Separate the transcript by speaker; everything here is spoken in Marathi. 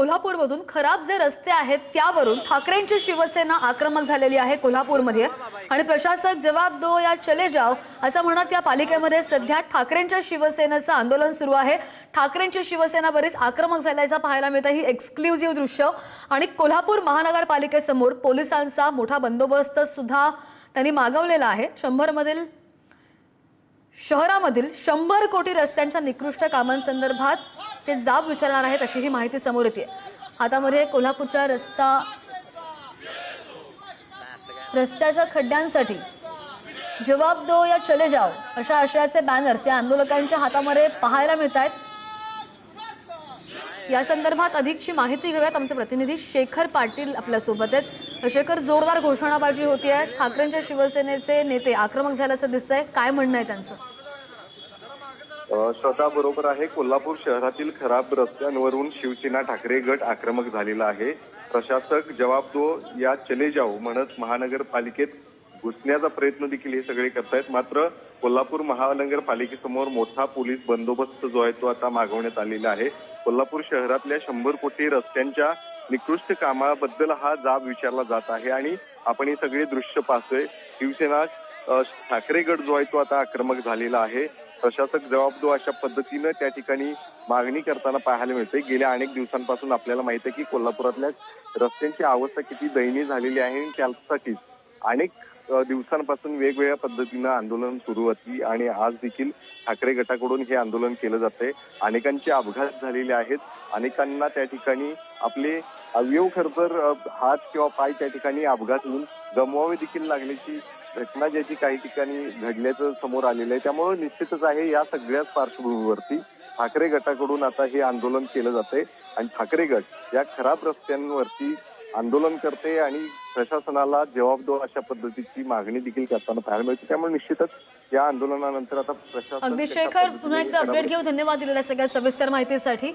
Speaker 1: कोल्हापूरमधून खराब जे रस्ते आहेत त्यावरून ठाकरेंची शिवसेना आक्रमक झालेली आहे कोल्हापूरमध्ये. आणि प्रशासक जवाब दो या चले जाव असं म्हणत या पालिकेमध्ये सध्या ठाकरेंच्या शिवसेनेचं आंदोलन सुरू आहे. ठाकरेंची शिवसेना बरीच आक्रमक झाल्याचं पाहायला मिळतं. ही एक्सक्लुझिव्ह दृश्य. आणि कोल्हापूर महानगरपालिकेसमोर पोलिसांचा मोठा बंदोबस्त सुद्धा त्यांनी मागवलेला आहे. शंभरमधील शहरामधील शंभर कोटी रस्त्यांच्या निकृष्ट कामांसंदर्भात ते जाब विचारणार आहेत अशी ही माहिती समोर येते. हातामध्ये कोल्हापूरच्या रस्ता रस्त्याच्या खड्ड्यांसाठी जवाब दो या चले जाओ अशा आशयाचे बॅनर्स या आंदोलकांच्या हातामध्ये पाहायला मिळत आहेत या संदर्भात अधिकची माहिती घेऊयात. आमचे प्रतिनिधी शेखर पाटील आपल्यासोबत आहेत. शेखर जोरदार घोषणाबाजी होती आहे ठाकरेंच्या शिवसेनेचे नेते आक्रमक झाल्याचं दिसतंय. काय म्हणणं आहे त्यांचं?
Speaker 2: अ, श्रद्धा बरोबर आहे कोल्हापूर शहरातील खराब रस्त्यांवरून शिवसेना ठाकरे गट आक्रमक झालेला आहे. प्रशासक जवाब दो या चले जाऊ म्हणत महानगरपालिकेत घुसण्याचा प्रयत्न देखील हे सगळे करतायत. मात्र कोल्हापूर महानगरपालिकेसमोर मोठा पोलीस बंदोबस्त जो आहे तो आता मागवण्यात आलेला आहे. कोल्हापूर शहरातल्या शंभर कोटी रस्त्यांच्या निकृष्ट कामाबद्दल हा जाब विचारला जात आहे आणि आपण हे सगळे दृश्य पाहतोय. शिवसेना ठाकरेगड ठाकरे जो आहे तो आता आक्रमक झालेला आहे. प्रशासक जबाबदार अशा पद्धतीनं त्या ठिकाणी मागणी करताना पाहायला मिळते गेल्या अनेक दिवसांपासून आपल्याला माहीत आहे की कोल्हापुरातल्या रस्त्यांची अवस्था किती दयनीय झालेली आहे आणि त्यासाठीच अनेक दिवसांपासून वेगवेगळ्या पद्धतीनं आंदोलन सुरू होती आणि आज देखील ठाकरे गटाकडून हे आंदोलन केलं जाते अनेकांचे अपघात झालेले आहेत. अनेकांना त्या ठिकाणी आपले अवयव खरं तर हात किंवा पाय त्या ठिकाणी अपघात होऊन गमवावे देखील लागल्याची घटना ज्याची काही ठिकाणी घडल्याचं समोर आलेलं आहे. त्यामुळे निश्चितच आहे या सगळ्याच पार्श्वभूमीवरती ठाकरे गटाकडून आता हे आंदोलन केलं जाते आणि ठाकरे गट या खराब रस्त्यांवरती आंदोलन करते आणि प्रशासनाला जबाब दो अशा पद्धतीची मागणी देखील करताना पाहायला मिळते. त्यामुळे निश्चितच या आंदोलनानंतर आता प्रशासन
Speaker 1: अगदी शेखर पुन्हा एकदा अपडेट घेऊ धन्यवाद दिलेल्या सगळ्या सविस्तर माहितीसाठी.